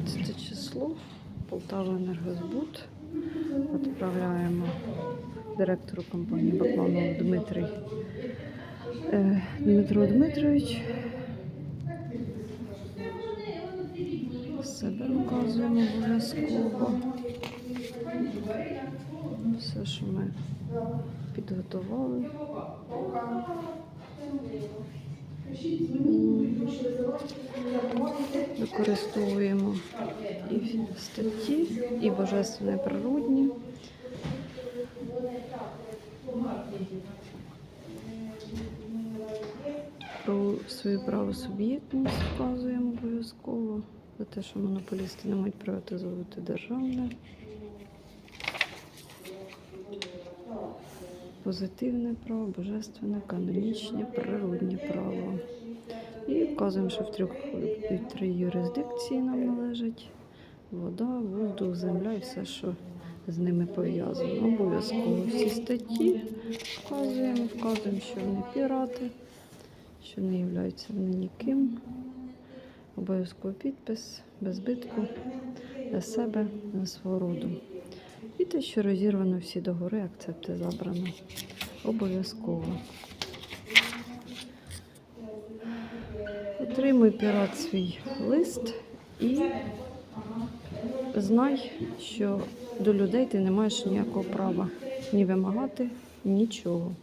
14 число. Полтава Енергозбут. Відправляємо директору компанії Бакланову Дмитрий е, Дмитро Дмитрович. Себе вказуємо обов'язково. Все, що ми підготували. Використовуємо і статті, і божественне природні. Про свою правосуб'єктність вказуємо обов'язково. За те, що монополісти не мають приватизувати державне. Позитивне право, божественне, канонічне, природнє право. Вказуємо, що в трьох три юрисдикції нам належить вода, воздух, земля і все, що з ними пов'язано. Обов'язково всі статті вказуємо, вказуємо, що вони пірати, що не являються вони ніким. Обов'язково підпис, без збитку для себе, для свого роду. І те, що розірвано всі договори, акцепти забрано. Обов'язково. Отримуй пірат свій лист і знай, що до людей ти не маєш ніякого права ні вимагати, нічого.